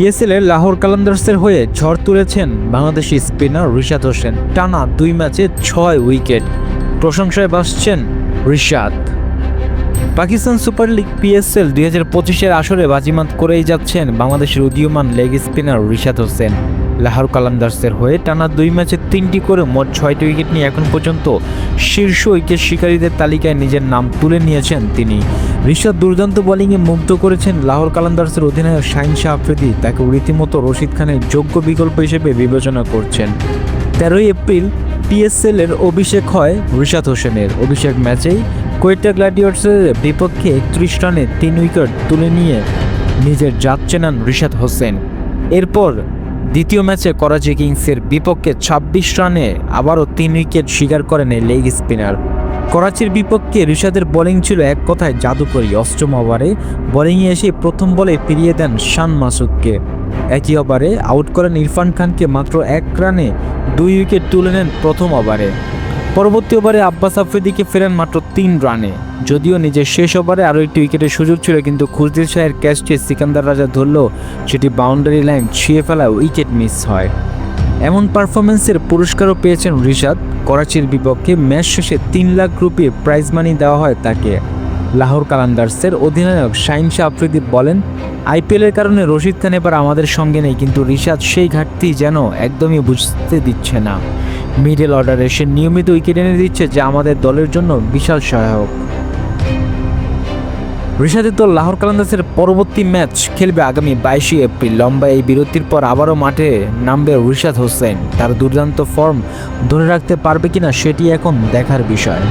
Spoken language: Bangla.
পিএসএল এর লাহোর কালান্দার্সের হয়ে ঝড় তুলেছেন বাংলাদেশি স্পিনার রিশাদ হোসেন। টানা দুই ম্যাচে ছয় উইকেট। প্রশংসায় বাসছেন Rishad. Pakistan super league PSL দুই হাজার পঁচিশের আসরে বাজিমাত করেই যাচ্ছেন বাংলাদেশের উদীয়মান লেগ স্পিনার রিশাদ হোসেন। লাহোর কালান্দার্সের হয়ে টানা দুই ম্যাচে তিনটি করে মোট ছয়টি উইকেট নিয়ে এখন পর্যন্ত শীর্ষ উইকেট শিকারীদের তালিকায় নিজের নাম তুলে নিয়েছেন তিনি। ঋষাদ দুর্দান্ত বোলিংয়ে মুগ্ধ করেছেন লাহোর কালান্দার্সের অধিনায়ক শাহিন শাহ আফ্রিদি। তাকে রীতিমতো রশিদ খানের যোগ্য বিকল্প হিসেবে বিবেচনা করছেন। তেরোই এপ্রিল পিএসএল এর অভিষেক হয় রিশাদ হোসেনের। অভিষেক ম্যাচেই কোয়েটা গ্ল্যাডিয়ার্সের বিপক্ষে একত্রিশ রানে তিন উইকেট তুলে নিয়ে নিজের জাত চেনান রিশাদ হোসেন। এরপর দ্বিতীয় ম্যাচে করাচি কিংসের বিপক্ষে ছাব্বিশ রানে আবারও তিন উইকেট শিকার করেন এই লেগ স্পিনার। করাচির বিপক্ষে ঋষাদের বোলিং ছিল এক কথায় জাদুকরী। অষ্টম ওভারে বোলিংয়ে এসে প্রথম বলে ফিরিয়ে দেন শান মাসুদকে। একই ওভারে আউট করেন ইরফান খানকে মাত্র এক রানে দুই উইকেট তুলে নেন প্রথম ওভারে। পরবর্তী ওভারে আব্বাস আফ্রিদিকে ফেরেন মাত্র তিন রানে। যদিও নিজের শেষ ওভারে আরও একটি উইকেটের সুযোগ ছিল, কিন্তু খুজদির শাহের ক্যাচটি সিকান্দার রাজা ধরলেও সেটি বাউন্ডারি লাইন ছুঁয়ে ফেলা উইকেট মিস হয়। এমন পারফরমেন্সের পুরস্কারও পেয়েছেন রিশাদ। করাচির বিপক্ষে ম্যাচ শেষে তিন লাখ রুপি প্রাইজ মানি দেওয়া হয় তাকে। লাহোর কালান্দার্সের অধিনায়ক শাহিন শাহ আফ্রিদি বলেন আইপিএলের কারণে রশিদ খান এবার আমাদের সঙ্গে নেই, কিন্তু রিশাদ সেই ঘাটতি যেন একদমই বুঝতে দিচ্ছে না। মিডল অর্ডারে সে নিয়মিত উইকেট এনে দিচ্ছে যা আমাদের দলের জন্য বিশাল সহায়ক। ঋষাদের দল লাহোর কালান্দাসের পরবর্তী ম্যাচ খেলবে আগামী বাইশে এপ্রিল। লম্বা এই বিরতির পর আবারও মাঠে নামবে রিশাদ হোসেন। তার দুর্দান্ত ফর্ম ধরে রাখতে পারবে কিনা সেটি এখন দেখার বিষয়।